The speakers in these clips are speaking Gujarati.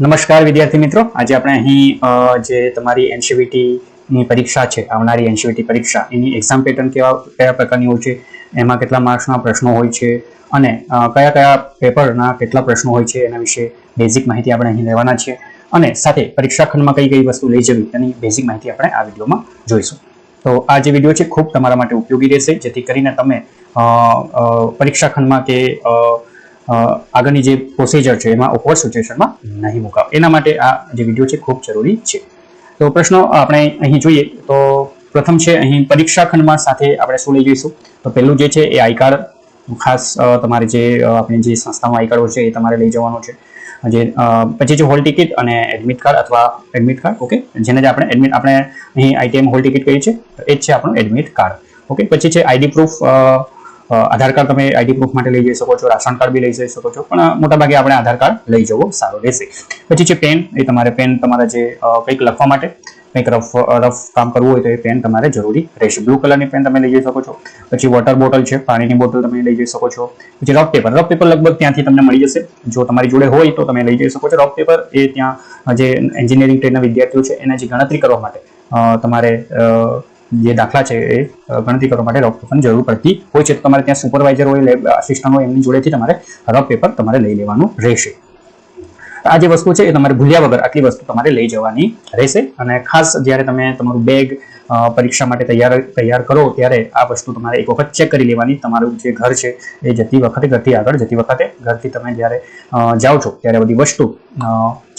નમસ્કાર વિદ્યાર્થી મિત્રો. આજે આપણે અહીં જે તમારી એનસીવીટીની પરીક્ષા છે, આવનારી એનસીવીટી પરીક્ષા, એની એક્ઝામ પેટર્ન કેવા, કયા પ્રકારની હોય છે, એમાં કેટલા માર્ક્સના પ્રશ્નો હોય છે, અને કયા કયા પેપરના કેટલા પ્રશ્નો હોય છે, એના વિશે બેઝિક માહિતી આપણે અહીં લેવાના છે. અને સાથે પરીક્ષા ખંડમાં કઈ કઈ વસ્તુ લઈ જવી એની બેઝિક માહિતી આપણે આ વિડીયોમાં જોઈશું. તો આ જે વીડિયો છે, ખૂબ તમારા માટે ઉપયોગી રહેશે, જેથી કરીને તમે પરીક્ષા ખંડમાં કે આગળની જે પ્રોસિજર છે, એમાં ઓકવર્ડ સિચ્યુએશનમાં નહીં મુકાવ એના માટે આ જે વીડિયો છે, ખૂબ જરૂરી છે. તો પ્રશ્નો આપણે અહીં જોઈએ. તો પ્રથમ છે, અહીં પરીક્ષા ખંડમાં સાથે આપણે શું લઈ જઈશું? તો પહેલું જે છે, એ આઈ કાર્ડ. ખાસ તમારે જે આપણી જે સંસ્થામાં આઈ કાર્ડ છે, એ તમારે લઈ જવાનું છે. જે પછી જે હોલ ટિકિટ અને એડમિટ કાર્ડ અથવા એડમિટ કાર્ડ ઓકે જેને જે આપણે એડમિટ આપણે અહીં આઈટીએમ હોલ ટિકિટ કહીએ છીએ તો એ જ છે આપણું એડમિટ કાર્ડ ઓકે પછી છે આઈડી પ્રૂફ આધાર કાર્ડ તમે આઈડી પ્રૂફ માટે લઈ જઈ શકો છો, રાશન કાર્ડ બી લઈ જઈ શકો છો, પણ મોટાભાગે આપણે આધાર કાર્ડ લઈ જવો સારો રહેશે. પછી છે પેન એ તમારે પેન તમારા જે કંઈક લખવા માટે, કંઈક રફ રફ કામ કરવું હોય તો એ પેન તમારે જરૂરી રહેશે. બ્લુ કલરની પેન તમે લઈ જઈ શકો છો, પછી વોટર બોટલ છે, પાણીની બોટલ તમે લઈ જઈ શકો છો, પછી રફ પેપર રફ પેપર લગભગ ત્યાંથી તમને મળી જશે. જો તમારી જોડે હોય તો તમે લઈ જઈ શકો છો. રફ પેપર એ ત્યાં જે એન્જિનિયરિંગ ટ્રેડના વિદ્યાર્થીઓ છે, એના જે ગણતરી કરવા માટે તમારે જે દાખલા છે એ ગણતરી કરવા માટે રફ પેપરની જરૂર પડતી હોય છે. તો તમારે ત્યાં સુપરવાઇઝર હોય લેબ આસિસ્ટન્ટ હોય, એમની જોડેથી તમારે રફ પેપર તમારે લઈ લેવાનું રહેશે. આ જે વસ્તુ છે એ તમારે ભૂલ્યા વગર આટલી વસ્તુ તમારે લઈ જવાની રહેશે. અને ખાસ જ્યારે તમે તમારું બેગ પરીક્ષા માટે તૈયાર તૈયાર કરો ત્યારે આ વસ્તુ તમારે એક વખત ચેક કરી લેવાની. તમારું જે ઘર છે એ જતી વખતે, ઘરથી આગળ જતી વખતે, ઘરથી તમે જ્યારે જાઓ છો ત્યારે બધી વસ્તુ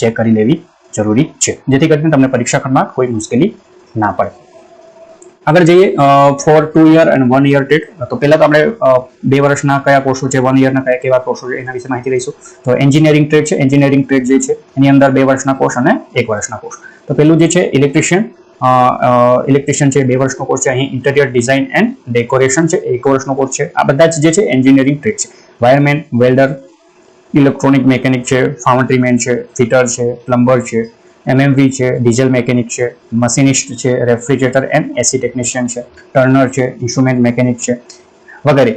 ચેક કરી લેવી જરૂરી છે. જેથી કરીને તમને પરીક્ષા ખંડમાં કોઈ મુશ્કેલી ના પડે. આગળ જઈએ ફોર ટુ યર અને વન યર ટેટ તો પહેલા તો આપણે બે વર્ષના કયા કોર્સો છે વન યરના કયા કેવા કોર્સો છે, એના વિશે માહિતી લઈશું. તો એન્જિનિયરિંગ ટ્રેડ છે એન્જિનિયરિંગ ટ્રેડ જે છે, એની અંદર બે વર્ષના કોર્સ અને એક વર્ષના કોર્સ તો પહેલું જે છે ઇલેક્ટ્રિશિયન ઇલેક્ટ્રિશિયન છે, બે વર્ષનો કોર્સ છે, અહીં ઇન્ટિરિયર ડિઝાઇન એન્ડ ડેકોરેશન છે, એક વર્ષનો કોર્સ છે. આ બધા જ જે છે એન્જિનિયરિંગ ટ્રેડ છે. વાયરમેન વેલ્ડર ઇલેક્ટ્રોનિક મેકેનિક છે ફાઉન્ડ્રીમેન છે ફિટર છે પ્લમ્બર છે એમએમવી છે ડીઝલ મેકેનિક છે મશીનિસ્ટ છે રેફ્રિજરેટર એન્ડ એસી ટેકનિશિયન છે ટર્નર છે ઇન્સ્ટ્રુમેન્ટ મેકેનિક છે, વગેરે.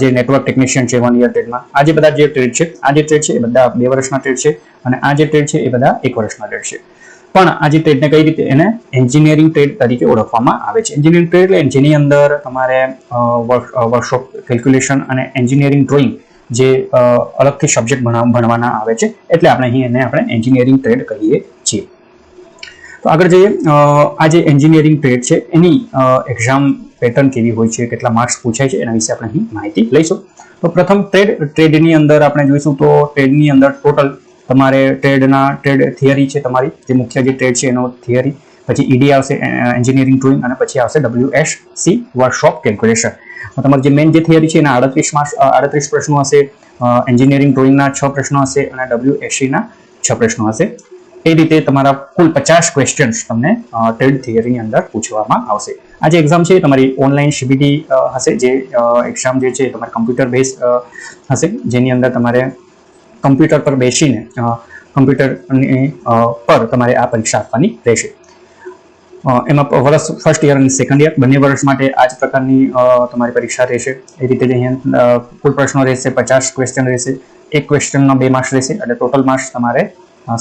જે નેટવર્ક ટેકનિશિયન છે વન યર ટ્રેડમાં આ જે બધા જે ટ્રેડ છે, આ જે ટ્રેડ છે, એ બધા બે વર્ષના ટ્રેડ છે અને આ જે ટ્રેડ છે, એ બધા એક વર્ષના ટ્રેડ છે. પણ આ જે ટ્રેડને કઈ રીતે એને એન્જિનિયરિંગ ટ્રેડ તરીકે ઓળખવામાં આવે છે? એન્જિનિયરિંગ ટ્રેડ એટલે જેની અંદર તમારે વર્કશોપ કેલ્ક્યુલેશન અને એન્જિનિયરિંગ ડ્રોઈંગ જે અલગથી સબ્જેક્ટ ભણવાના આવે છે. એટલે આપણે અહીં એને આપણે એન્જિનિયરિંગ ટ્રેડ કહીએ. તો આગળ જઈએ. આ જે એન્જિનિયરિંગ ટ્રેડ છે, એની એક્ઝામ પેટર્ન કેવી હોય છે, કેટલા માર્ક્સ પૂછાય છે, એના વિશે આપણે અહીં માહિતી લઈશું. તો પ્રથમ ટ્રેડ ટ્રેડની અંદર આપણે જોઈશું તો ટ્રેડની અંદર ટોટલ તમારે ટ્રેડના ટ્રેડ થિયરી છે તમારી. જે મુખ્ય જે ટ્રેડ છે એનો થિયરી પછી ઈડી આવશે એન્જિનિયરિંગ ડ્રોઈંગ અને પછી આવશે W S C workshop calculation તમારી જે મેઇન જે થિયરી છે એના આડત્રીસ આડત્રીસ પ્રશ્નો હશે. એન્જિનિયરિંગ ડ્રોઈંગના છ પ્રશ્નો હશે અને ડબલ્યુ એસસીના છ પ્રશ્નો હશે. એ રીતે તમારા કુલ પચાસ ક્વેશ્ચન્સ તમને ટ્રેડ થિયરીની અંદર પૂછવામાં આવશે. આ જે એક્ઝામ છે, તમારી ઓનલાઈન સીબીટી હશે, જે એક્ઝામ જે છે તમારે કમ્પ્યુટર બેઝ હશે, જેની અંદર તમારે કમ્પ્યુટર પર બેસીને કમ્પ્યુટરની પર તમારે આ પરીક્ષા આપવાની રહેશે. એમાં વર્ષ ફર્સ્ટ યર અને સેકન્ડ યર બંને વર્ષ માટે આ જ પ્રકારની તમારી પરીક્ષા રહેશે. એ રીતે અહીંયા કુલ પ્રશ્નો રહેશે, પચાસ ક્વેશ્ચન રહેશે, એક ક્વેશ્ચનમાં બે માર્ક્સ રહેશે, એટલે ટોટલ માર્ક્સ તમારે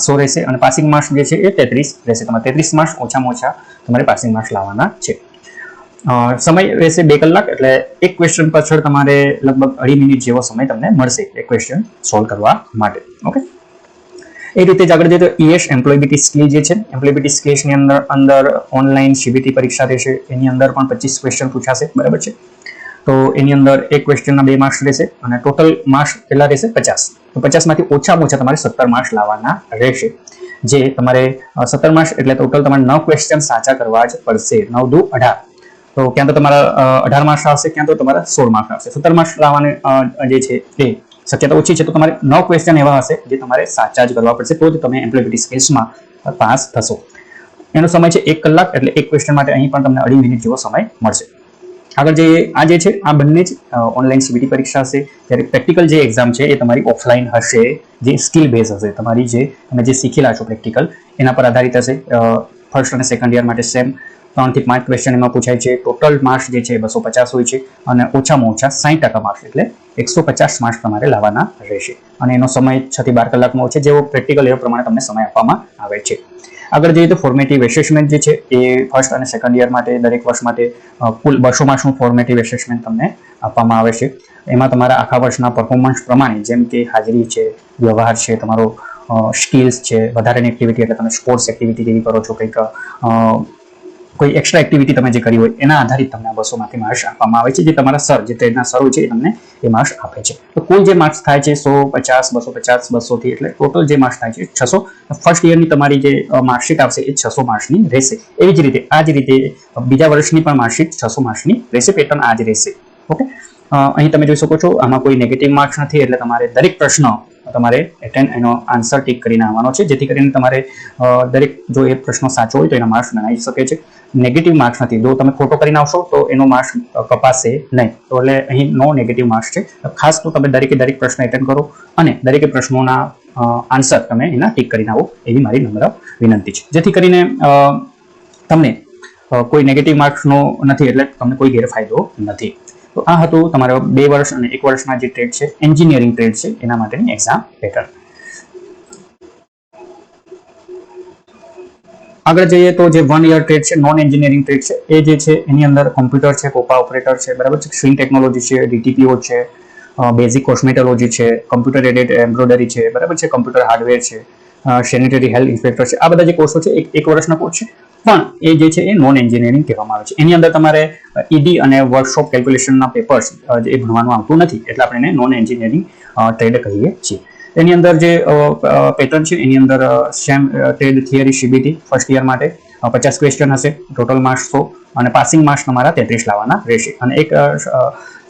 સો રહેશે અને પાસિંગ માર્ક્સ જે છે એ તેત્રીસ રહેશે. તમારે તેત્રીસ માર્ક્સ ઓછામાં ઓછા તમારે પાસિંગ માર્ક્સ લાવવાના છે. સમય રહેશે બે કલાક એટલે એક ક્વેશ્ચન પાછળ તમારે લગભગ અઢી મિનિટ જેવો સમય તમને મળશે એક ક્વેશ્ચન સોલ્વ કરવા માટે. ઓકે એ રીતે જ આગળ જઈએ તો ઈએસ એમ્પ્લોયબિલિટી સ્કિલ જે છે એમ્પ્લોયબિલિટી સ્કિલ્સની અંદર અંદર ઓનલાઈન સીબીટી પરીક્ષા રહેશે. એની અંદર પણ પચીસ ક્વેશ્ચન પૂછાશે. બરાબર છે? તો એની અંદર એક ક્વેશ્ચનના બે માર્ક્સ રહેશે અને ટોટલ માર્ક્સ કેટલા રહેશે? પચાસ. તો પચાસમાંથી ઓછામાં ઓછા તમારે સત્તર માર્ક્સ લાવવાના રહેશે. જે તમારે સત્તર માર્ક્સ એટલે ટોટલ તમારે નવ ક્વેશ્ચન સાચા કરવા જ પડશે. નવ દુ અઢાર. તો ક્યાં તો તમારા અઢાર માર્ક્સ આવશે, ક્યાં તો તમારા સોળ માર્ક્સ આવશે. સત્તર માર્ક્સ લાવવાની જે છે એ શક્યતા ઓછી છે, તો તમારે નવ ક્વેશ્ચન એવા હશે જે તમારે સાચા જ કરવા પડશે, તો જ તમે એમ્પ્લોયબિલિટી સ્કિલ્સમાં પાસ થશો. એનો સમય છે એક કલાક, એટલે એક ક્વેશ્ચન માટે અહીં પણ તમને અઢી મિનિટ જેવો સમય મળશે. આગળ જે આ જે છે, આ બંને જ ઓનલાઈન સીબીટી પરીક્ષા હશે. જ્યારે પ્રેક્ટિકલ જે એક્ઝામ છે, એ તમારી ઓફલાઈન હશે. જે સ્કિલ બેઝ હશે, તમારી જે તમે જે શીખેલા છો પ્રેક્ટિકલ એના પર આધારિત હશે. ફર્સ્ટ અને સેકન્ડ યર માટે સેમ ત્રણથી પાંચ ક્વેશ્ચન એમાં પૂછાય છે. ટોટલ માર્ક્સ જે છે બસો પચાસ હોય છે અને ઓછામાં ઓછા સાઠ ટકા માર્ક્સ એટલે એકસો પચાસ માર્ક્સ તમારે લાવવાના રહેશે. અને એનો સમય છથી બાર કલાકનો છે, જેવો પ્રેક્ટિકલ એ પ્રમાણે તમને સમય આપવામાં આવે છે. આગળ જઈએ તો ફોર્મેટિવ એસેસમેન્ટ જે છે એ ફર્સ્ટ અને સેકન્ડ યર માટે, દરેક વર્ષ માટે કુલ બસો શું ફોર્મેટિવ એસેસમેન્ટ તમને આપવામાં આવે છે? એમાં તમારા આખા વર્ષના પરફોર્મન્સ પ્રમાણે જેમ કે હાજરી છે, વ્યવહાર છે, તમારો સ્કિલ્સ છે, વધારાની એક્ટિવિટી એટલે તમે સ્પોર્ટ્સ એક્ટિવિટી કેવી કરો છો કંઈક કોઈ એક્સ્ટ્રા એક્ટિવિટી તમે જે કરી હોય, એના આધારિત તમને આ બસોમાંથી માર્ક્સ આપવામાં આવે છે. જે તમારા સર જે ટ્રેડના સર હોય છે, એ તમને એ માર્ક્સ આપે છે. તો કુલ જે માર્ક્સ થાય છે, સો પચાસ, બસો પચાસ બસોથી એટલે ટોટલ જે માર્ક્સ થાય છે છસો. ફર્સ્ટ યરની તમારી જે માર્કશીટ આવશે, એ છસો માર્ક્સની રહેશે. એવી જ રીતે આ જ રીતે બીજા વર્ષની પણ માર્કશીટ છસો માર્ક્સની રહેશે. પેટર્ન આ જ રહેશે. ઓકે? અહીં તમે જોઈ શકો છો, આમાં કોઈ નેગેટિવ માર્ક્સ નથી, એટલે તમારે દરેક પ્રશ્ન તમારે એટેન્ડ એનો આન્સર ટીક કરીને આવવાનો છે. જેથી કરીને તમારે દરેક, જો એ પ્રશ્નો સાચો હોય તો એના માર્ક્સ ગણાઈ શકે છે. નેગેટિવ માર્ક્સ નથી. જો તમે ખોટો કરીને આવશો, તો એનો માર્ક્સ કપાશે નહીં. તો એટલે અહીં નો નેગેટિવ માર્ક્સ છે. ખાસ તો તમે દરેકે દરેક પ્રશ્ન એટેન્ડ કરો અને દરેકે પ્રશ્નોના આન્સર તમે એના ટીક કરીને આવો. એવી મારી નમ્ર વિનંતી છે. જેથી કરીને તમને કોઈ નેગેટિવ માર્ક્સનો નથી એટલે તમને કોઈ ગેરફાયદો નથી. તો આ હતું તમારો બે વર્ષ અને એક વર્ષના જે ટ્રેડ છે એન્જિનિયરિંગ ટ્રેડ છે, એના માટેની એક્ઝામ પેટર્ન આગળ જઈએ તો જે વન યર ટ્રેડ છે નોન એન્જિનિયરિંગ ટ્રેડ છે, એ જે છે, એની અંદર કોમ્પ્યુટર છે કોપા ઓપરેટર છે, બરાબર છે સ્વિંગ ટેકનોલોજી છે ડીટીપીઓ છે બેઝિક કોસ્મેટોલોજી છે કમ્પ્યુટર એડેડ એમ્બ્રોઇડરી છે, બરાબર છે કમ્પ્યુટર હાર્ડવેર છે સેનિટરી હેલ્થ ઇન્સ્પેક્ટર છે, આ બધા જે કોર્સો છે, એક વર્ષના કોર્સ છે. પણ એ જે છે, એ નોન એન્જિનિયરિંગ કહેવામાં આવે છે. એની અંદર તમારે ઈડી અને વર્કશોપ કેલ્ક્યુલેશનના પેપર્સ એ ભણવાનું આવતું નથી. એટલે આપણે એને નોન એન્જિનિયરિંગ ટ્રેડ કહીએ છીએ. એની અંદર જે પેટર્ન છે, એની અંદર સેમ ટેડ થિયરી સીબીટી ફર્સ્ટ યર માટે પચાસ ક્વેશ્ચન હશે ટોટલ માર્ક્સ સો, અને પાસિંગ માર્ક્સ તમારા તેત્રીસ લાવવાના રહેશે. અને એક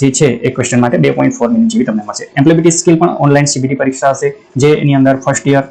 જે છે એક ક્વેશ્ચન માટે બે પોઈન્ટ ફોર મિનિટ જેવી તમને મળશે. એમ્પ્લિબિલિટી સ્કિલ પણ ઓનલાઈન સીબીટી પરીક્ષા હશે, જે એની અંદર ફર્સ્ટ યર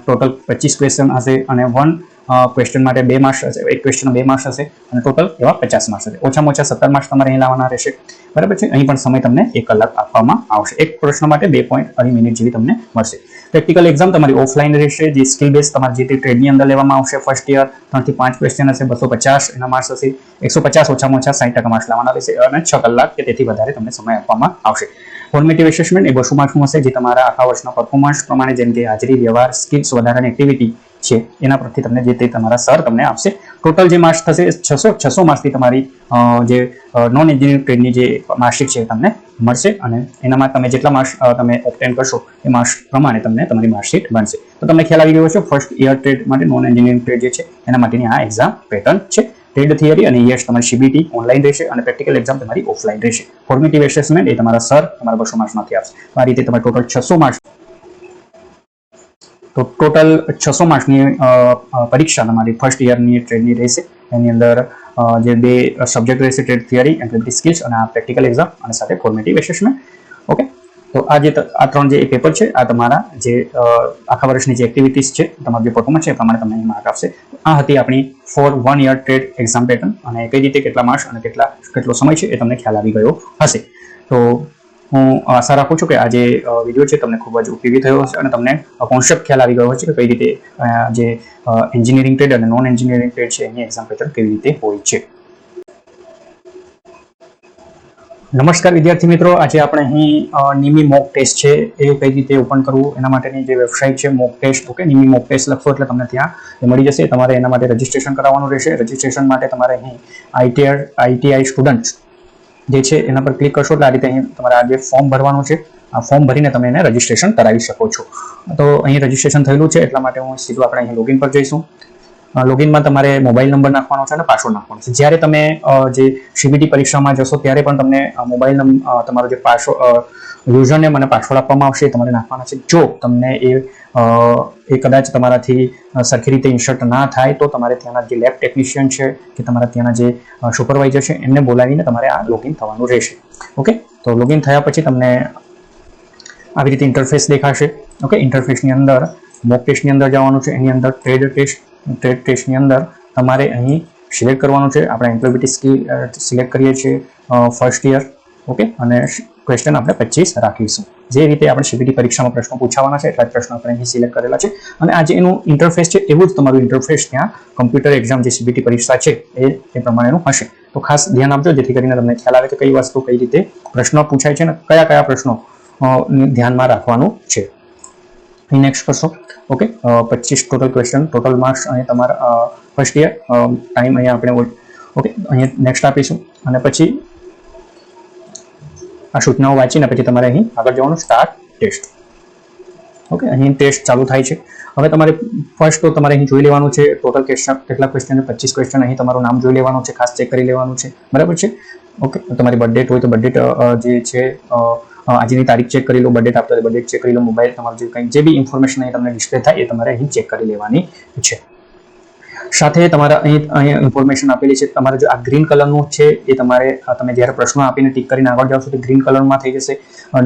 ટોટલ પચીસ ક્વેશ્ચન હશે, અને વન ક્વેશ્ચન માટે બે માર્ક્સ હશે, એક ક્વેશ્ચન બે માર્ક્સ હશે અને ટોટલ એવા પચાસ માર્ક્સ હશે. ઓછામાં ઓછા સત્તર માર્ક્સ તમારે અહીં લાવવાના રહેશે. બરાબર છે? અહીં પણ સમય તમને એક કલાક આપવામાં આવશે. એક પ્રશ્ન માટે બે પોઈન્ટ અઢી મિનિટ જેવી તમને મળશે. પ્રેક્ટિકલ એક્ઝામ તમારી ઓફલાઈન રહેશે, જે સ્કિલ બેઝ તમારી જે તે ટ્રેડની અંદર લેવામાં આવશે. ફર્સ્ટ યર ત્રણથી પાંચ ક્વેશ્ચન હશે, બસો પચાસ એના માર્ક્સ હશે. એકસો પચાસ ઓછામાં ઓછા સાઠ ટકા માર્ક્સ લાવવાના રહેશે અને છ કલાક કે તેથી વધારે તમને સમય આપવામાં આવશે. ફોર્મેટિવ એસેસમેન્ટ એ બસો માર્ક્સનું હશે, જે તમારા આખા વર્ષના પરફોર્મન્સ પ્રમાણે, જેમ કે હાજરી, વ્યવહાર સ્કિલ્સ વધારાની એક્ટિવિટી છે. એના પરથી તમને જે તે તમારા સર તમને આપશે. ટોટલ જે માર્ક્સ થશે છસો છસો માર્ક્સથી તમારી જે નોન એન્જિનિયરિંગ ટ્રેડની જે માર્કશીટ છે તમને મળશે અને એનામાં તમે જેટલા માર્ક્સ તમે ઓપ્ટેન કરશો એ માર્ક્સ પ્રમાણે તમને તમારી માર્કશીટ બનશે. તો તમને ખ્યાલ આવી ગયો છે ફર્સ્ટ યર ટ્રેડ માટે નોન એન્જિનિયરિંગ ટ્રેડ જે છે, એના માટેની આ એક્ઝામ પેટર્ન છે. ટ્રેડ થિયરી અને યસ તમારી સીબીટી ઓનલાઈન રહેશે અને પ્રેક્ટિકલ એક્ઝામ તમારી ઓફલાઈન રહેશે. ફોર્મેટિવ એસેસમેન્ટ એ તમારા સર તમારા બસો માર્ક્સમાંથી આપશે. આ રીતે તમારે ટોટલ છસો માર્ક્સ તો ટોટલ છસો માર્ક્સની પરીક્ષા તમારી ફર્સ્ટ યરની ટ્રેડની રહેશે. એની અંદર જે બે સબ્જેક્ટ રહેશે ટ્રેડ થિયરી એમ્પ્લિટી સ્કિલ્સ અને આ પ્રેક્ટિકલ એક્ઝામ અને સાથે ફોર્મેટિવ એસેસમેન્ટ ઓકે તો આ જે આ ત્રણ જે પેપર છે, આ તમારા જે આખા વર્ષની જે એક્ટિવિટીઝ છે, તમારું જે પરફોર્મન્સ છે, એ પ્રમાણે તમને માર્ક આપશે. આ હતી આપણી for one year trade exam pattern અને કઈ રીતે કેટલા માર્ક્સ અને કેટલા, કેટલો સમય છે, એ તમને ખ્યાલ આવી ગયો હશે. તો હું આશા રાખું છું કે આ જે વીડિયો છે તમને ખૂબ જ ઉપયોગી થયો હશે અને તમને કોન્સેપ્ટ ખ્યાલ આવી ગયો હશે કે કઈ રીતે જે એન્જિનિયરિંગ ટ્રેડ અને નોન એન્જિનિયરિંગ ટ્રેડ છે એની એક્ઝામ પેટર્ન કેવી રીતે હોય છે. નમસ્કાર વિદ્યાર્થી મિત્રો, આજે આપણે અહીં નિમી મોક ટેસ્ટ છે, એ કઈ રીતે ઓપન કરવું, એના માટેની જે વેબસાઇટ છે મોક ટેસ્ટ ઓકે નિમી મોક ટેસ્ટ લખશો એટલે તમને ત્યાં મળી જશે. તમારે એના માટે રજીસ્ટ્રેશન કરાવવાનું રહેશે. રજીસ્ટ્રેશન માટે તમારે અહીં આઈટીઆર આઈટીઆઈ સ્ટુડન્ટ જે છે, એના પર ક્લિક કરશો એટલે આ રીતે અહીં તમારે આ જે ફોર્મ ભરવાનું છે, આ ફોર્મ ભરીને તમે એને રજીસ્ટ્રેશન કરાવી શકો છો. તો અહીં રજીસ્ટ્રેશન થયેલું છે, એટલા માટે હું સીધું આપણે અહીં લોગિન પર જઈશું. લોગિનમાં તમારે મોબાઈલ નંબર નાખવાનો છે અને પાસવર્ડ નાખવાનો છે. જ્યારે તમે જે સીબીટી પરીક્ષામાં જશો, ત્યારે પણ તમને મોબાઈલ નંબર તમારો જે પાસવર્ડ યુઝરનેમ અને પાસવર્ડ આપવામાં આવશે તમારે નાખવાના છે. જો તમને એ એ કદાચ તમારાથી સરખી રીતે ઇન્સર્ટ ના થાય, તો તમારે ત્યાંના જે લેબ ટેકનિશિયન છે કે તમારા ત્યાંના જે સુપરવાઇઝર છે, એમને બોલાવીને તમારે આ લોગિન થવાનું રહેશે. ઓકે? તો લોગિન થયા પછી તમને આવી રીતે ઇન્ટરફેસ દેખાશે. ઓકે? ઇન્ટરફેસની અંદર મોક ટેસ્ટની અંદર જવાનું છે. એની અંદર ટ્રેડ ટેસ્ટ ટ્રેડ ટેસ્ટની અંદર તમારે અહીં સિલેક્ટ કરવાનું છે. આપણે એમ્પ્લોયબિલિટી સ્કિલ સિલેક્ટ કરીએ છીએ ફર્સ્ટ યર ઓકે અને ક્વેશ્ચન આપણે પચીસ રાખીશું. જે રીતે આપણે સીબીટી પરીક્ષામાં પ્રશ્નો પૂછાવાના છે એટલા જ પ્રશ્નો આપણે અહીં સિલેક્ટ કરેલા છે. અને આ જે એનું ઇન્ટરફેસ છે, એવું જ તમારું ઇન્ટરફેસ ત્યાં કમ્પ્યુટર એક્ઝામ જે સીબીટી પરીક્ષા છે, એ એ પ્રમાણેનું હશે. તો ખાસ ધ્યાન આપજો, જેથી કરીને તમને ખ્યાલ આવે કે કઈ વસ્તુ કઈ રીતે પ્રશ્નો પૂછાય છે અને કયા કયા પ્રશ્નો ધ્યાનમાં રાખવાનું છે. નેક્સ્ટ કરશો. ઓકે પચીસ ટોટલ ક્વેશ્ચન ટોટલ માર્ક્સ અહીં તમારા ફર્સ્ટ યર ટાઈમ અહીંયા આપણે ઓકે અહીંયા નેક્સ્ટ આપીશું. અને પછી આ સૂચનાઓ વાંચીને પછી તમારે અહીં આગળ જવાનું સ્ટાર્ટ ટેસ્ટ ઓકે અહીં ટેસ્ટ ચાલુ થાય છે. હવે તમારે ફર્સ્ટ તો તમારે અહીં જોઈ લેવાનું છે ટોટલ ક્વેશ્ચન કેટલા ક્વેશ્ચન પચીસ ક્વેશ્ચન અહીં તમારું નામ જોઈ લેવાનું છે, ખાસ ચેક કરી લેવાનું છે. બરાબર છે? ઓકે તમારી બર્થ ડેટ હોય તો બર્થડેટ જે છે આજની તારીખ ચેક કરી લો બડેટ આપતો બર્થડેટ ચેક કરી લો મોબાઈલ તમારું જે કંઈ, જે બી ઇન્ફોર્મેશન અહીં તમને ડિસ્પ્લે થાય એ તમારે અહીં ચેક કરી લેવાની છે. સાથે તમારા અહીં, અહીંયા ઇન્ફોર્મેશન આપેલી છે, તમારે જો આ ગ્રીન કલરનું છે એ તમારે તમે જ્યારે પ્રશ્નો આપીને ટીક કરીને આગળ જાઓ છો તો ગ્રીન કલરમાં થઈ જશે.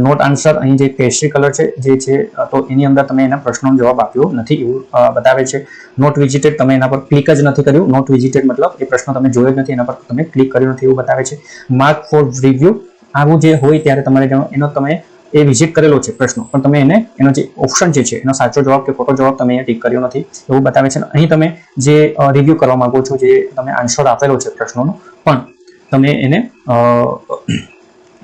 નોટ આન્સર અહીં જે પેસ્ટ્રી કલર છે, જે છે તો એની અંદર તમે એના પ્રશ્નોનો જવાબ આપ્યો નથી એવું બતાવે છે. નોટ વિઝિટેડ તમે એના પર ક્લિક જ નથી કર્યું. નોટ વિઝિટેડ મતલબ એ પ્રશ્ન તમે જોયો જ નથી, એના પર તમે ક્લિક કર્યું નથી એવું બતાવે છે. માર્ક ફોર રિવ્યુ આવું જે હોય ત્યારે તમારે એનો તમે એ વિઝિટ કરેલો છે પ્રશ્નો. પણ તમે એને, એનો જે ઓપ્શન જે છે, એનો સાચો જવાબ કે ખોટો જવાબ તમે ટીક કર્યો નથી, એવું બતાવે છે. અહીં તમે જે રિવ્યુ કરવા માંગો છો, જે તમે આન્સર આપેલો છે પ્રશ્નોનો, પણ તમે એને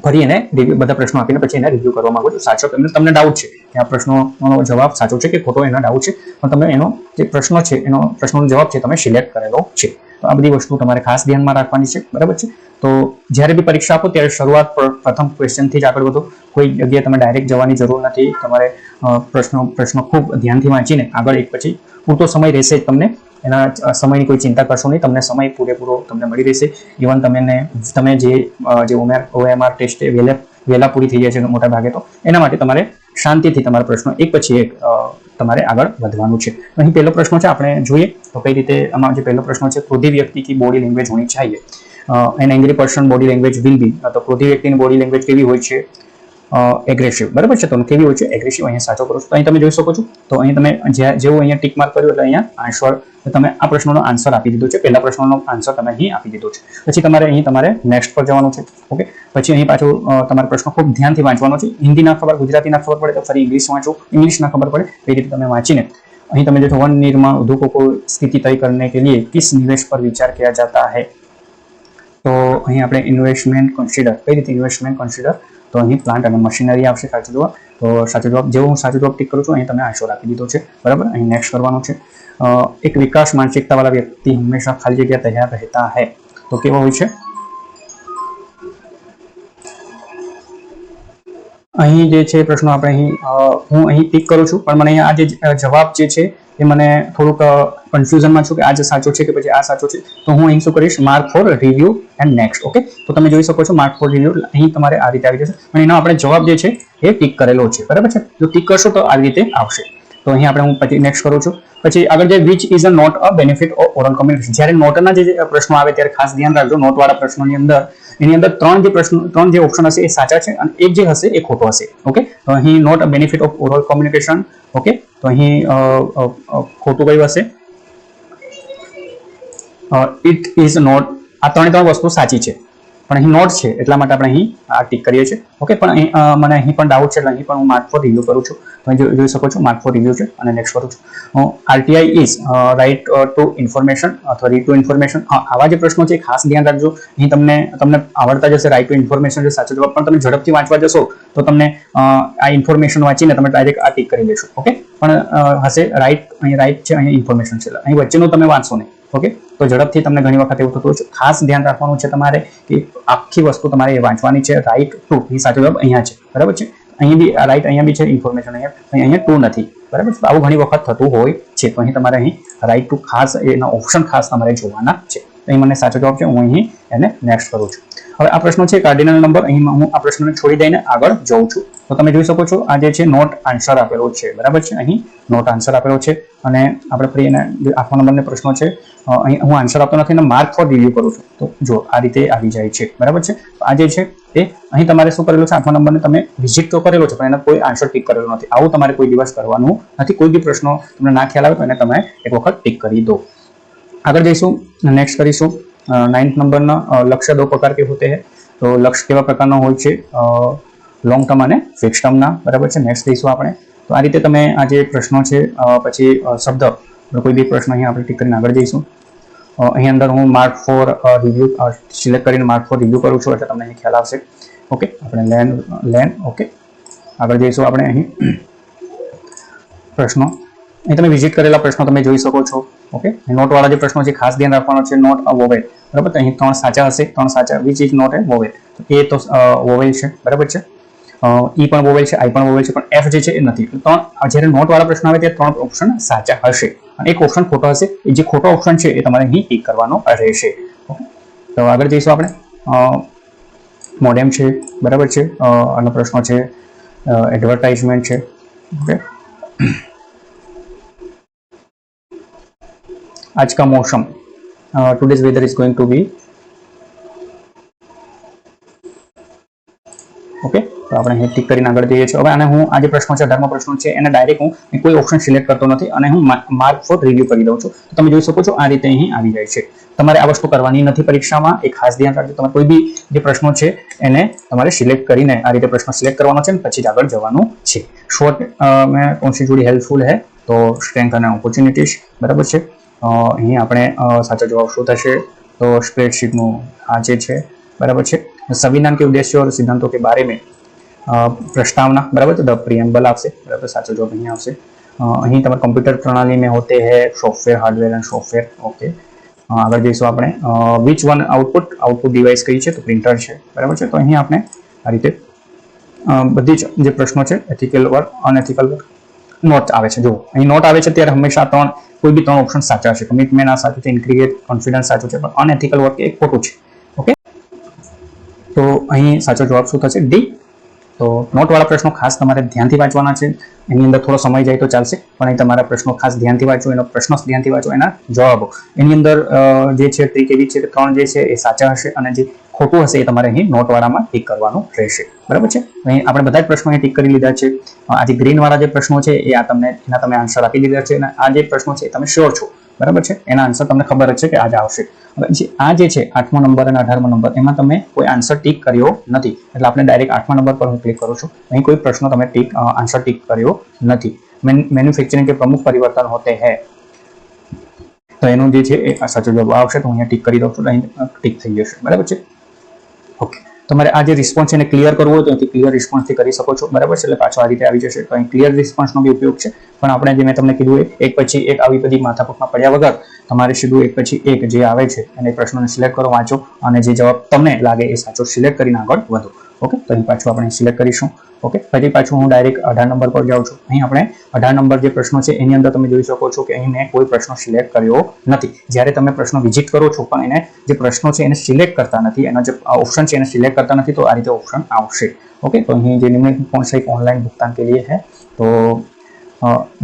ફરી એને review- બધા પ્રશ્નો આપીને પછી એને રિવ્યુ કરવા માંગો છો. સાચો તમને તમને ડાઉટ છે કે આ પ્રશ્નોનો જવાબ સાચો છે કે ખોટો, એના ડાઉટ છે. પણ તમે એનો જે પ્રશ્નો છે, એનો પ્રશ્નોનો જવાબ છે, તમે સિલેક્ટ કરેલો છે. તો આ બધી વસ્તુ તમારે ખાસ ધ્યાનમાં રાખવાની છે. બરાબર છે? તો જ્યારે બી પરીક્ષા આપો ત્યારે શરૂઆત પ્રથમ ક્વેશ્ચનથી જ આગળ વધો. કોઈ જગ્યાએ તમે ડાયરેક્ટ જવાની જરૂર નથી. તમારે પ્રશ્નો પ્રશ્નો ખૂબ ધ્યાનથી વાંચીને આગળ એક પછી પૂરતો સમય રહેશે તમને. એના સમયની કોઈ ચિંતા કરશો નહીં. તમને સમય પૂરેપૂરો તમને મળી રહેશે. ઇવન તમને તમે જે જે ઓમેર ઓએમઆર ટેસ્ટ એ વહેલા વહેલા પૂરી થઈ જાય છે મોટા ભાગે તો, એના માટે તમારે શાંતિથી તમારા પ્રશ્નો એક પછી એક તમારે આગળ વધવાનું છે. અહીં પહેલો પ્રશ્ન છે, આપણે જોઈએ તો કઈ રીતે આમાં જે પહેલો પ્રશ્ન છે ખોટી વ્યક્તિ કી બોડી લેંગ્વેજ હોણી ચાહીએ an angry person body language will be તો ક્રોધી વ્યક્તિની બોડી લેંગ્વેજ કેવી હોય છે? એગ્રેસિવ બરાબર છે? તો કેવી હોય છે? એગ્રેસિવ અહીંયા સાચો કરો છો તો અહીં તમે જોઈ શકો છો. તો અહીં તમે જેવું અહીંયા ટીક માર્ક કર્યું એટલે અહીંયા આન્સર તમે આ પ્રશ્નનો આન્સર આપી દીધો છે. પહેલા પ્રશ્નનો આન્સર તમે અહીં આપી દીધો છે. પછી તમારે અહીં તમારે નેક્સ્ટ પર જવાનું છે. ઓકે? પછી અહીં પાછું તમારે પ્રશ્ન ખૂબ ધ્યાનથી વાંચવાનો છે. હિન્દી ના ખબર ગુજરાતી ના ખબર પડે તો ફરી ઇંગ્લિશ વાંચો. ઇંગ્લિશ ના ખબર પડે એ રીતે તમે વાંચીને. અહીં તમે જો વન નિર્માણ ઉદ્યોગો સ્થિતિ તય કરને કે લીએ. કિસ નિવેશ પર વિચાર કિયા જતા હૈ? તો અહીં આપણે ઇન્વેસ્ટમેન્ટ કન્સિડર કઈ રીતે ઇન્વેસ્ટમેન્ટ કન્સિડર તો અહીં પ્લાન્ટ અને મશીનરી આવશે સાચો જવાબ. તો સાચો જવાબ જેવો હું સાચો જવાબ ટીક કરું છું અહીં તમે આન્સર આપી દીધો છે. બરાબર? અહીં નેક્સ્ટ કરવાનું છે. અ, એક વિકાસ માનસિકતાવાળા વ્યક્તિ હંમેશા ખાલી જગ્યા તૈયાર રહેતા હૈ. તો કેવો હોય છે? અહીં જે છે પ્રશ્નો આપણે અહીં અ, હું અહીં ટીક કરું છું પણ મને અહીં આ જે અ, જવાબ જે છે એ મને થોડુંક કન્ફ્યુઝનમાં છું કે આ જે સાચો છે કે પછી આ સાચો છે. તો હું અહીં શું કરીશ? Mark for review and next okay તો તમે જોઈ શકો છો માર્ક ફોર રિવ્યુ અહીં તમારે આ રીતે આવી જશે. પણ એનો આપણે જવાબ જે છે, એ ટીક કરેલો છે. બરાબર છે? જો ટીક કરશો તો આ રીતે આવશે. તો અહીં આપણે હું પછી નેક્સ્ટ કરું છું. પછી આગળ જે which is a not a benefit oral communication જ્યારે નોટના જે પ્રશ્નો આવે ત્યારે ખાસ ધ્યાન રાખજો, નોટવાળા પ્રશ્નોની અંદર. એની અંદર ત્રણ જે પ્રશ્નો, ત્રણ જે ઓપ્શન હશે એ સાચા છે અને એક જે હશે એ ખોટો હશે ઓકે તો અહીં not a benefit of oral communication okay તો અહીં ખોટું કયું હશે? ઇટ ઇઝ નોટ આ ત્રણે ત્રણ વસ્તુ સાચી છે. પણ અહીં નોટ છે, એટલા માટે આપણે અહીં આ ટીક કરીએ છીએ. ઓકે પણ મને અહીં પણ ડાઉટ છે, એટલે અહીં પણ હું માર્ક ફોર રિવ્યુ કરું છું. તમે જોઈ શકો છો માર્ક ફોર રિવ્યુ છે અને નેક્સ્ટ કરું છું. RTI is right to information અથવા રીડ ટુ ઇન્ફોર્મેશન આવા જે પ્રશ્નો છે ખાસ ધ્યાન રાખજો. અહીં તમને તમને આવડતા જશે રાઇટ ટુ ઇન્ફોર્મેશન જે સાચો જવાબ. પણ તમે ઝડપથી વાંચવા જશો, તો તમને આ ઇન્ફોર્મેશન વાંચીને તમે ડાયરેક્ટ આ ટીક કરી લેશો. ઓકે પણ હશે રાઇટ અહીં રાઇટ છે, અહીં ઇન્ફોર્મેશન છે. અહીં વચ્ચેનું તમે વાંચશો નહીં. ઓકે તો ઝડપથી તમને ઘણી વખત એવું થતું હોય છે. ખાસ ધ્યાન રાખવાનું છે તમારે કે આખી વસ્તુ તમારે એ વાંચવાની છે. રાઈટ ટુ એ સાચો જવાબ અહીંયા છે. બરાબર છે? અહીં બી રાઈટ અહીંયા બી છે ઇન્ફોર્મેશન અહીંયા અહીંયા ટુ નથી. બરાબર છે? આવું ઘણી વખત થતું હોય છે. તો અહીં તમારે અહીં રાઈટ ટુ ખાસ, એના ઓપ્શન ખાસ તમારે જોવાના છે. અહીં મને સાચો જવાબ છે. હું અહીં એને નેક્સ્ટ કરું છું. હવે આ પ્રશ્ન છે કાર્ડિનલ નંબર અહીં હું આ પ્રશ્નને છોડી દઈને આગળ જઉં છું. તો તમે જોઈ શકો છો, આ જે છે નોટ આન્સર આપેલો છે, બરાબર છે? અહીં નોટ આન્સર આપેલો છે અને આપણે ફરી એના આઠમા નંબરને પ્રશ્નો છે અહીં હું આન્સર આપતો નથી અને માર્ક ફોર રિવ્યુ કરું છું. તો જો આ રીતે આવી જાય છે, બરાબર છે? આ જે છે એ અહીં તમારે શું કરેલું છે? આઠમા નંબરને તમે વિઝિટ તો કરેલો છે, પણ એના કોઈ આન્સર ટીક કરેલો નથી. આવું તમારે કોઈ દિવસ કરવાનું નથી. કોઈ બી પ્રશ્નો તમને ના ખ્યાલ આવે તો એને તમે એક વખત ટીક કરી દો. આગળ જઈશું નેક્સ્ટ કરીશું. નાઇન્થ નંબરના લક્ષ્ય દો પ્રકાર કે હોતે હૈ? તો લક્ષ્ય કેવા પ્રકારનો હોય છે? લોંગ ટર્મ અને ફિક્સ ટર્મના બરાબર છે? નેક્સ્ટ લઈશું આપણે. તો આ રીતે તમે આ જે પ્રશ્નો છે પછી શબ્દ કોઈ બી પ્રશ્ન અહીંયા આપણે ટીક કરીને આગળ જઈશું. અહીં અંદર હું માર્ક ફોર રિવ્યુ સિલેક્ટ કરીને માર્ક ફોર રિવ્યુ કરું છું, એટલે તમને અહીં ખ્યાલ આવશે. ઓકે આપણે લેન લેન ઓકે આગળ જઈશું આપણે અહીં. પ્રશ્નો. અહીં તમે વિઝિટ કરેલા પ્રશ્નો તમે જોઈ શકો છો. ઓકે નોટવાળા જે પ્રશ્નો છે, ખાસ ધ્યાન રાખવાનો છે નોટ અ વોવેલ બરાબર? અહીં ત્રણ સાચા હશે, ત્રણ સાચા which is not a vowel A તો વોવેલ છે, બરાબર છે? ઈ પણ વોવેલ છે, આઈ પણ વોવેલ છે, પણ એફ જે છે એ નથી. ત્રણ જ્યારે નોટવાળા પ્રશ્ન આવે ત્યારે ત્રણ ઓપ્શન સાચા હશે. અને એક ઓપ્શન ખોટો હશે. એ જે ખોટો ઓપ્શન છે એ તમારે અહીં ટીક કરવાનો રહેશે. તો આગળ જઈશું આપણે. મોડેમ છે, બરાબર છે. આના પ્રશ્નો છે એડવર્ટાઇઝમેન્ટ છે. ઓકે? આજ કા મોસમ? Today's weather is going to be okay તો આપણે અહીં ટીક કરીને આગળ જઈએ છીએ. હવે અને હું આ જે પ્રશ્નો છે, અઢારમો પ્રશ્નો છે, એને ડાયરેક્ટ હું કોઈ ઓપ્શન સિલેક્ટ કરતો નથી અને હું માર્ક ફોર રિવ્યુ કરી દઉં છું. તો તમે જોઈ શકો છો, આ રીતે અહીં આવી જાય છે. તમારે આ વસ્તુ કરવાની નથી પરીક્ષામાં. એ ખાસ ધ્યાન રાખજો. તમારે કોઈ બી જે પ્રશ્નો છે, એને તમારે સિલેક્ટ કરીને આ રીતે પ્રશ્નો સિલેક્ટ કરવાનો છે પછી જ આગળ જવાનું છે. શોર્ટ મેં કોણ જોડી હેલ્પફુલ હે? તો સ્ટ્રેન્થ અને ઓપોર્ચ્યુનિટીઝ બરાબર છે? અહીં આપણે સાચો જવાબ શું થશે? તો સ્પ્રેડશીટનું આ જે છે, બરાબર છે? संविधान के उद्देश्य और सिद्धांतों के बारे में અ, પ્રસ્તાવના બરાબર તો ધ પ્રિએમ્બલ આવશે બરાબર સાચો જવાબ અહીં આવશે અ, અહીં તમારે કમ્પ્યુટર પ્રણાલી में होते हैं software hardware and software okay આગળ જઈશું આપણે which one output output device કઈ છે તો પ્રિન્ટર છે બરાબર છે તો અહીં આપણે આ રીતે અ, બધી જ જે પ્રશ્નો છે ethical work unethical work not આવે છે જો અહીં નોટ આવે છે ત્યારે હંમેશા ત્રણ કોઈ બી ત્રણ ઓપ્શન સાચા છે કમિટમેન્ટ આ સાચું છે ઇન્ક્રિએટ કોન્ફિડન્સ સાચું છે પણ અનએથિકલ વર્ક એ ખોટું છે ઓકે તો અહીં સાચો જવાબ શું થશે? ડી. તો નોટવાળા પ્રશ્નો ખાસ તમારે ધ્યાનથી વાંચવાના છે. એની અંદર થોડો સમય જાય તો ચાલશે. પણ અહીં તમારા પ્રશ્નો ખાસ ધ્યાનથી વાંચો, એનો પ્રશ્નો ધ્યાનથી વાંચો, એના જવાબો. એની અંદર જે છે ટ્રીક એવી છે? કે ત્રણ જે છે એ સાચા હશે અને જે ખોટું હશે એ તમારે અહીં નોટવાળામાં ટીક કરવાનું રહેશે. બરાબર છે? અહીં આપણે બધા જ પ્રશ્નો અહીં ટીક કરી લીધા છે. આ જે ગ્રીનવાળા જે પ્રશ્નો છે એ આ તમને, એના તમે આન્સર આપી દીધા છે અને આ જે પ્રશ્નો છે એ તમે શ્યોર છો. બરાબર છે? એના આન્સર તમને ખબર જ છે કે આજે આવશે. હવે જે આ જે છે, આઠમો નંબર અને અઢારમો નંબર એમાં તમે કોઈ આન્સર ટીક કર્યો નથી. એટલે આપણે ડાયરેક્ટ આઠમા નંબર પર હું ક્લિક કરું છું. અહીં કોઈ પ્રશ્ન તમે ટીક આન્સર ટીક કર્યો નથી. મેન્યુફેક્ચરિંગ કે પ્રમુખ પરિવર્તન હોતે હૈ. તો એનું જે છે એ આ સાચો જવાબ આવશે, તો હું અહીંયા ટીક કરી દઉં છું અહીં ટીક થઈ જશે. બરાબર છે? ઓકે તમારે આ જે રિસ્પોન્સ એને ક્લિયર કરવો હોય તો અહીંથી ક્લિયર રિસ્પોન્સથી કરી શકો છો. બરાબર છે? એટલે પાછો આ રીતે આવી જશે. તો અહીં ક્લિયર રિસ્પોન્સનો બી ઉપયોગ છે. પણ આપણે જે મેં તમને કીધું એક પછી એક આવી બધી માથાકૂટમાં પડ્યા વગર તમારે સીધું એક પછી એક જે આવે છે અને પ્રશ્નોને સિલેક્ટ કરો, વાંચો અને જે જવાબ તમને લાગે એ સાચો સિલેક્ટ કરીને આગળ વધો. ઓકે? તો પાછું આપણે સિલેક્ટ કરીશું. ઓકે? ફરી પાછું હું ડાયરેક્ટ અઢાર નંબર પર જાઉં છું. અહીં આપણે અઢાર નંબર જે પ્રશ્નો છે, એની અંદર તમે જોઈ શકો છો કે અહીં મેં કોઈ પ્રશ્નો સિલેક્ટ કર્યો નથી. જ્યારે તમે પ્રશ્નો વિઝિટ કરો છો, પણ એને જે પ્રશ્નો છે, એને સિલેક્ટ કરતા નથી. એના જે ઓપ્શન છે, એને સિલેક્ટ કરતા નથી, તો આ રીતે ઓપ્શન આવશે. ઓકે? તો અહીં જે નિમ્નલિખિત કોણ છે ઓનલાઈન ભુગતાન કે લીએ હે તો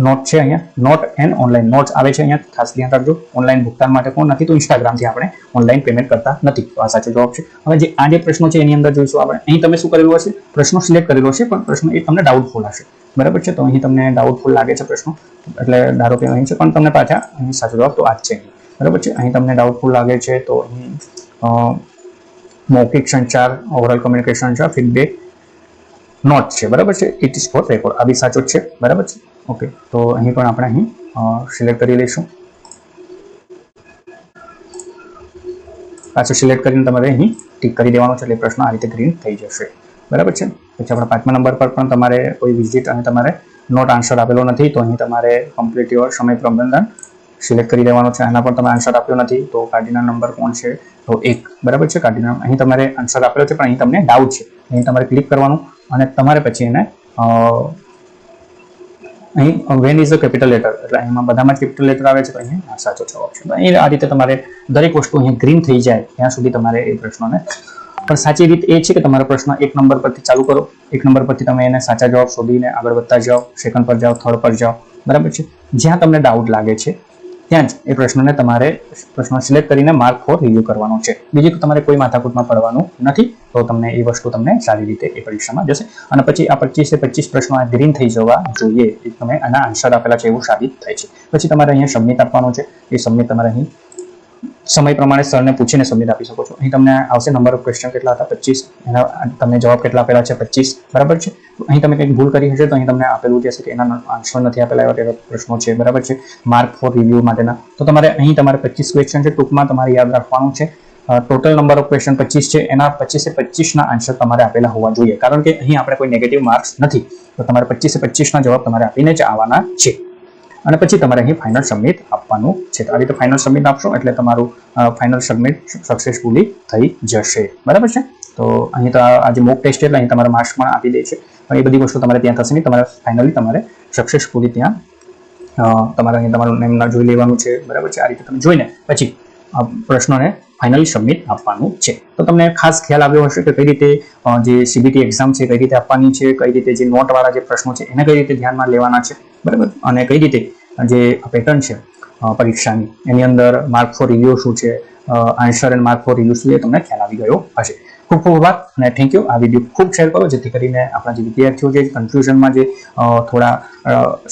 નોટ છે અહીંયા. નોટ એન્ડ ઓનલાઈન નોટ્સ આવે છે અહીંયા. ખાસ ધ્યાન રાખજો. ઓનલાઈન ભુગતાન માટે કોણ નથી તો ઇન્સ્ટાગ્રામથી આપણે ઓનલાઈન પેમેન્ટ કરતા નથી. તો આ સાચો જવાબ છે. હવે જે આ જે પ્રશ્નો છે એની અંદર જોઈશું આપણે. અહીં તમે શું કરેલું હશે? પ્રશ્નો સિલેક્ટ કરેલો છે પણ પ્રશ્ન એ તમને ડાઉટફુલ હશે. બરાબર છે? તો અહીં તમને ડાઉટફુલ લાગે છે પ્રશ્નો. એટલે ધારો કે અહીં છે, પણ તમને પાછા અહીં સાચો જવાબ તો આ જ છે. બરાબર છે? અહીં તમને ડાઉટફુલ લાગે છે, તો અહીં મૌખિક સંચાર ઓવરઓલ કમ્યુનિકેશન છે ફીડબેક નોટ છે. બરાબર છે? ઇટ ઇઝ ફોર રેકોર્ડ આ બી સાચો છે. બરાબર છે? ઓકે, તો અહીં પણ આપણે અહીં સિલેક્ટ કરી લઈશું. પાછું સિલેક્ટ કરીને તમારે અહીં ટીક કરી દેવાનો છે, એટલે પ્રશ્ન આ રીતે ગ્રીન થઈ જશે. બરાબર છે? પછી આપણા પાંચમા નંબર પર પણ તમારે કોઈ વિઝિટ અને તમારે નોટ આન્સર આપેલો નથી, તો અહીં તમારે કમ્પ્લીટ યોર સમય પ્રબંધન સિલેક્ટ કરી દેવાનો છે. આના પણ તમે આન્સર આપ્યો નથી, તો કાર્ડિનલ નંબર કોણ છે? તો એક. બરાબર છે? કાર્ડિનલ અહીં તમારે આન્સર આપેલો છે, પણ અહીં તમને ડાઉટ છે. અહીં તમારે ક્લિક કરવાનું અને તમારે પછી એને અહીં when is a capital letter એટલે અહીંમાં બધામાં કેપિટલ લેટર આવે છે, તો અહીંયા સાચો જવાબ છે. અહીં આ રીતે તમારે દરેક વસ્તુ અહીંયા ગ્રીન થઈ જાય, ત્યાં સુધી તમારે એ પ્રશ્નોને પણ સાચી રીત એ છે કે તમારો પ્રશ્ન એક નંબર પરથી ચાલુ કરો. એક નંબર પરથી તમે એને સાચા જવાબ શોધીને આગળ વધતા જાઓ સેકન્ડ પર જાઓ થર્ડ પર જાઓ. બરાબર છે? જ્યાં તમને ડાઉટ લાગે છે ત્યાં જ એ પ્રશ્નને તમારે પ્રશ્ન સિલેક્ટ કરીને માર્ક ફોર રિવ્યૂ કરવાનો છે. બીજું તમારે કોઈ માથાકૂટમાં પડવાનું નથી, તો તમને એ વસ્તુ તમને સારી રીતે એ પરીક્ષામાં જશે. અને પછી આ પચીસે પચીસ પ્રશ્નો આ ગ્રીન થઈ જવા જોઈએ તમે આના આન્સર આપેલા છે એવું સાબિત થાય છે. પછી તમારે અહીંયા સબમિટ આપવાનું છે. એ સબમિટ તમારે અહીં સમય પ્રમાણે સરને પૂછીને સબમિટ આપી શકો છો. અહીં તમને આવશે નંબર ઓફ ક્વેશ્ચન કેટલા હતા? પચીસ. એના, તમને જવાબ કેટલા આપેલા છે? પચીસ. બરાબર છે? અહીં તમે કંઈક ભૂલ કરી હશે તો અહીં તમને આપેલું જશે કે એના આન્સર નથી આપેલા એવા તેવા પ્રશ્નો છે. બરાબર છે? માર્ક ફોર રિવ્યૂ માટેના. તો તમારે અહીં તમારે પચીસ ક્વેશ્ચન છે. ટૂંકમાં તમારે યાદ રાખવાનું છે. ટોટલ નંબર ઓફ ક્વેશ્ચન પચીસ છે. એના પચીસે પચીસના આન્સર તમારે આપેલા હોવા જોઈએ. કારણ કે અહીં આપણે કોઈ નેગેટિવ માર્ક્સ નથી. તો તમારે પચીસે પચીસના જવાબ તમારે આપીને જ આવવાના છે. અને પછી તમારે અહીં ફાઇનલ સબમિટ આપવાનું છે. તો આવી રીતે ફાઇનલ સબમિટ આપશો એટલે તમારું ફાઇનલ સબમિટ સક્સેસફુલી થઈ જશે. બરાબર છે? તો અહીં તો આ જે મોક ટેસ્ટ એટલે અહીં તમારા માર્ક્સ પણ આપી દે છે. પણ એ બધી વસ્તુ તમારે ત્યાં થશે નહીં. તમારે ફાઇનલી તમારે સક્સેસફુલી ત્યાં તમારે અહીં તમારું નેમ જોઈ લેવાનું છે. બરાબર છે? આ રીતે તમે જોઈને પછી આ પ્રશ્નોને ફાઇનલી સબમિટ આપવાનું છે. તો તમને ખાસ ખ્યાલ આવ્યો હશે કે કઈ રીતે જે સીબીટી એક્ઝામ છે, કઈ રીતે આપવાની છે, કઈ રીતે જે નોટવાળા જે પ્રશ્નો છે, એને કઈ રીતે ધ્યાનમાં લેવાના છે, બરાબર? અને કઈ રીતે જે પેટર્ન છે પરીક્ષાની, એની અંદર માર્ક ફોર રિવ્યુ શું છે answer and mark for review શું એ તમને ખ્યાલ આવી ગયો હશે. ખૂબ ખૂબ આભાર અને થેન્ક યુ આ વીડિયો ખૂબ શેર કરો, જેથી કરીને આપણા જે વિદ્યાર્થીઓ જે કન્ફ્યુઝનમાં જે થોડા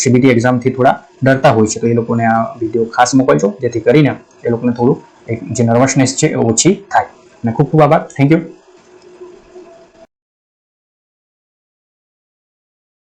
સીબીટી એક્ઝામથી થોડા ડરતા હોય છે. તો એ લોકોને આ વીડિયો ખાસ મોકલજો, જેથી કરીને એ લોકોને થોડું જે નર્વસનેસ છે એ ઓછી થાય. અને ખૂબ ખૂબ આભાર. Thank you